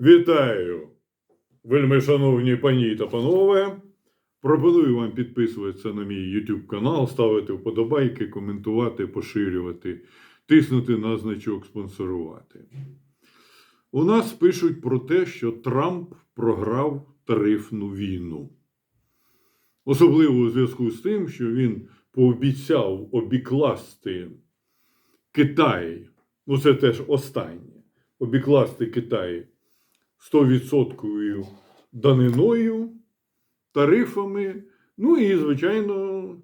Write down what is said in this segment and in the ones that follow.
Вітаю, вельми шановні пані та панове. Пропоную вам підписуватися на мій YouTube канал, ставити вподобайки, коментувати, поширювати, тиснути на значок спонсорувати. У нас пишуть про те, що Трамп програв тарифну війну. Особливо у зв'язку з тим, що він пообіцяв обікласти Китай, ну це теж останнє, обікласти Китай 100% даниною, тарифами, ну і, звичайно,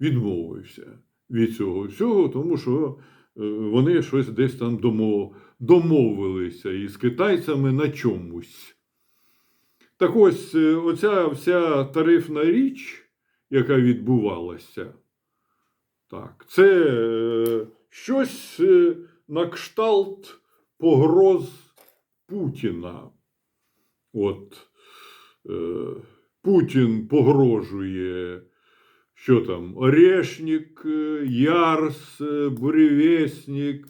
відмовився від цього всього, тому що е, вони щось десь там домовилися із китайцями на чомусь. Так ось, е, оця вся тарифна річ, яка відбувалася, так, це е, щось на кшталт погроз Путіна. От е, Путін погрожує, що там, Орешник, е, Ярс, е,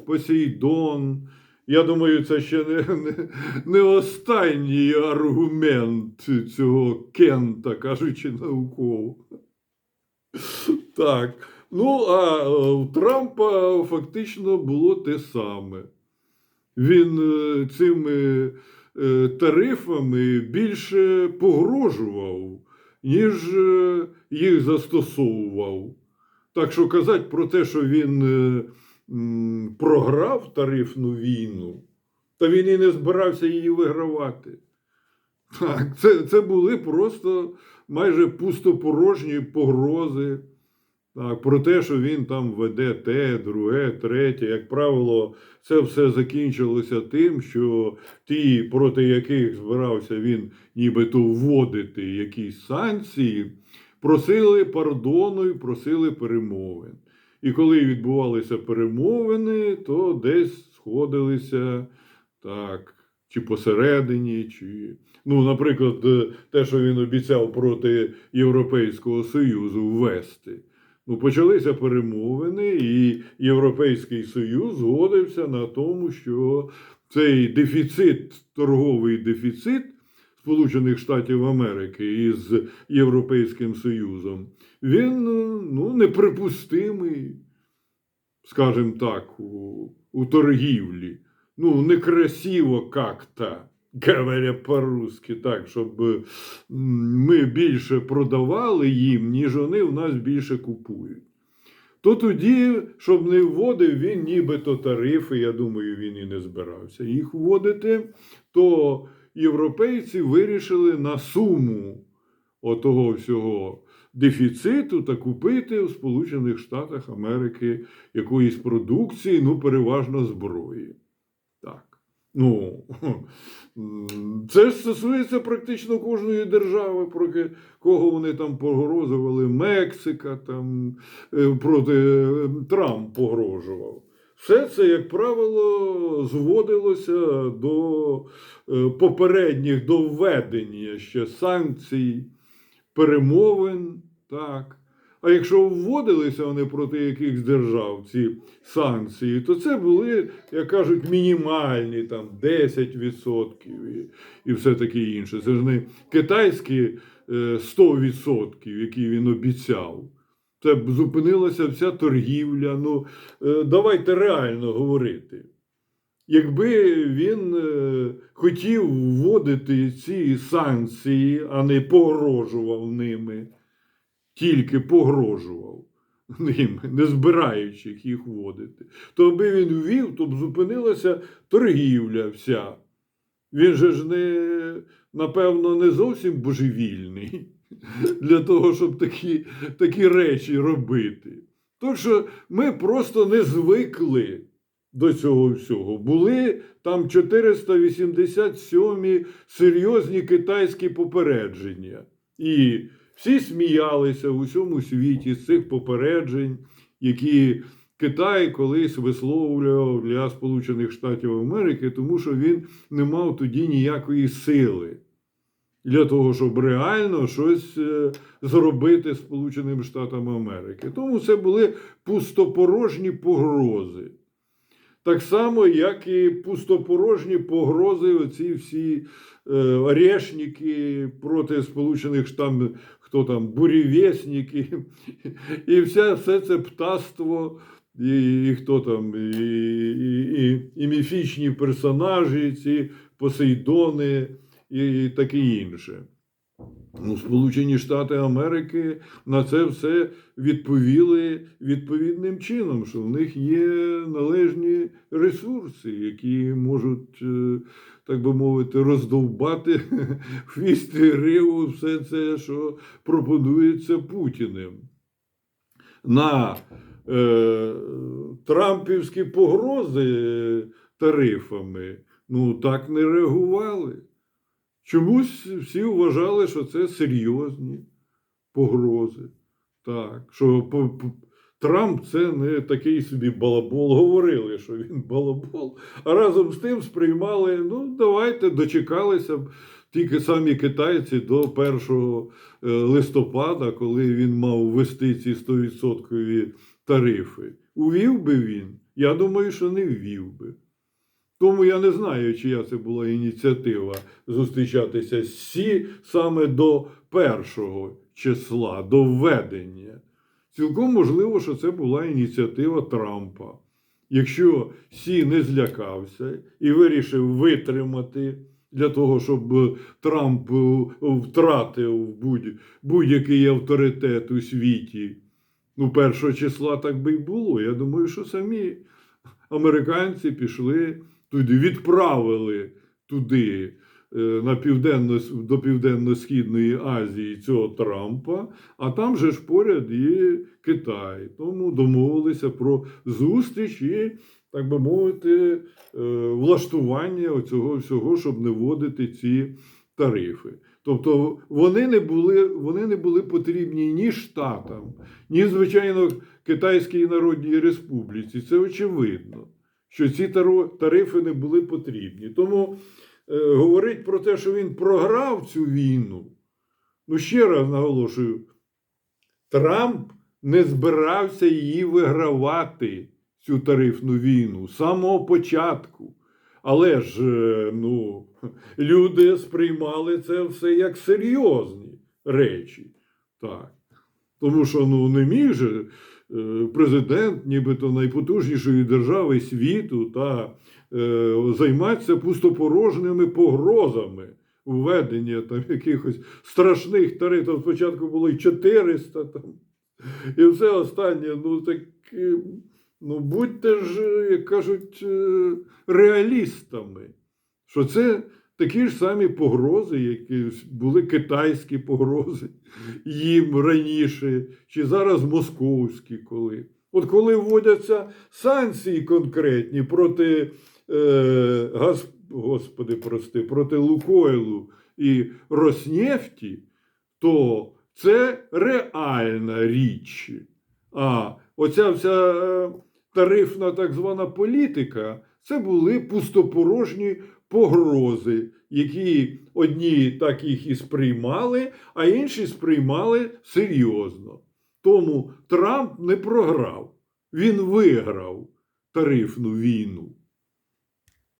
Посейдон. Я думаю, це ще не, не, не останній аргумент цього Кента, кажучи науково. Так. Ну, а е, у Трампа фактично було те саме. Він цими тарифами більше погрожував, ніж е, їх застосовував. Так що казати про те, що він е, програв тарифну війну, та він і не збирався її вигравати. Так, це, це були просто майже пустопорожні погрози. Так, про те, що він там веде те, друге, третє. Як правило, це все закінчилося тим, що ті, проти яких збирався він нібито вводити якісь санкції, просили пардону і просили перемовин. І коли відбувалися перемовини, то десь сходилися так, чи посередині, чи. Ну, наприклад, е, те, що він обіцяв проти Європейського Союзу ввести. Ну, почалися перемовини, і Європейський Союз згодився на тому, що цей дефіцит, торговий дефіцит Сполучених Штатів Америки із Європейським Союзом, він ну, неприпустимий, скажімо так, у, у торгівлі. Ну, некрасиво как-то, говоря по-русски, так, щоб ми більше продавали їм, ніж вони в нас більше купують. То тоді, щоб не вводив він нібито тарифи, я думаю, він і не збирався їх вводити, то європейці вирішили на суму отого всього дефіциту та купити в Сполучених Штатах Америки якоїсь продукції, ну, переважно зброї. Ну, це ж стосується практично кожної держави, проти кого вони там погрожували. Мексика, там, е, проти е, Трамп погрожував. Все це, як правило, зводилося до е, попередніх до введення ще санкцій, перемовин. Так. А якщо вводилися вони проти якихось держав ці санкції, то це були, як кажуть, мінімальні там 10% і, і все таке інше. Це ж не китайські е, 100%, які він обіцяв. Це б зупинилася вся торгівля. Ну, е, давайте реально говорити. Якби він е, хотів вводити ці санкції, а не погрожував ними, тільки погрожував ним, не збираючи їх вводити, то би він ввів, то б зупинилася торгівля вся. Він же ж не, напевно, не зовсім божевільний для того, щоб такі, такі речі робити. Тож що ми просто не звикли до цього всього. Були там 487 серйозні китайські попередження. І всі сміялися в усьому світі з цих попереджень, які Китай колись висловлював для Сполучених Штатів Америки, тому що він не мав тоді ніякої сили для того, щоб реально щось е, зробити Сполученим Штатам Америки. Тому це були пустопорожні погрози. Так само, як і пустопорожні погрози, оці всі е, орешники проти Сполучених Штатів, хто там, бурєвєсники, і все, все це птаство, і, і хто там, і, і, і, і міфічні персонажі, ці Посейдони і, і таке інше. Ну, Сполучені Штати Америки на це все відповіли відповідним чином, що в них є належні ресурси, які можуть, е, так би мовити, роздовбати хвіст і все це, що пропонується Путіним. На е, трампівські погрози тарифами ну так не реагували. Чомусь всі вважали, що це серйозні погрози. Так, що Трамп це не такий собі балабол. Говорили, що він балабол. А разом з тим сприймали, ну, давайте дочекалися б тільки самі китайці до 1 е, листопада, коли він мав ввести ці 100% тарифи. Увів би він? Я думаю, що не ввів би. Тому я не знаю, чия це була ініціатива зустрічатися з Сі саме до першого числа, до введення. Цілком можливо, що це була ініціатива Трампа. Якщо Сі не злякався і вирішив витримати для того, щоб Трамп втратив будь- будь-який авторитет у світі, ну, першого числа так би й було. Я думаю, що самі американці пішли туди, відправили туди е, на південно, до Південно-Східної Азії цього Трампа, а там же ж поряд є Китай. Тому домовилися про зустріч і, так би мовити, е, влаштування цього всього, щоб не вводити ці тарифи. Тобто вони не були, вони не були потрібні ні Штатам, ні, звичайно, Китайській Народній Республіці. Це очевидно, що ці тарифи не були потрібні. Тому е, говорить про те, що він програв цю війну. Ну, ще раз наголошую, Трамп не збирався її вигравати, цю тарифну війну, з самого початку. Але ж е, ну, люди сприймали це все як серйозні речі. Так. Тому що ну, не міг же президент, нібито найпотужнішої держави світу, та е, займатися пустопорожними погрозами введення там якихось страшних тарифів. Спочатку було й 400 там. І все останнє, ну так. е, Ну, будьте ж, е, як кажуть, е, реалістами, що це такі ж самі погрози, які були китайські погрози їм раніше, чи зараз московські коли. От коли вводяться санкції конкретні проти е, газ, господи, прости, проти Лукойлу і Роснефті, то це реальна річ. А оця вся е, тарифна так звана політика це були пустопорожні погрози, які одні так їх і сприймали, а інші сприймали серйозно. Тому Трамп не програв, він виграв тарифну війну.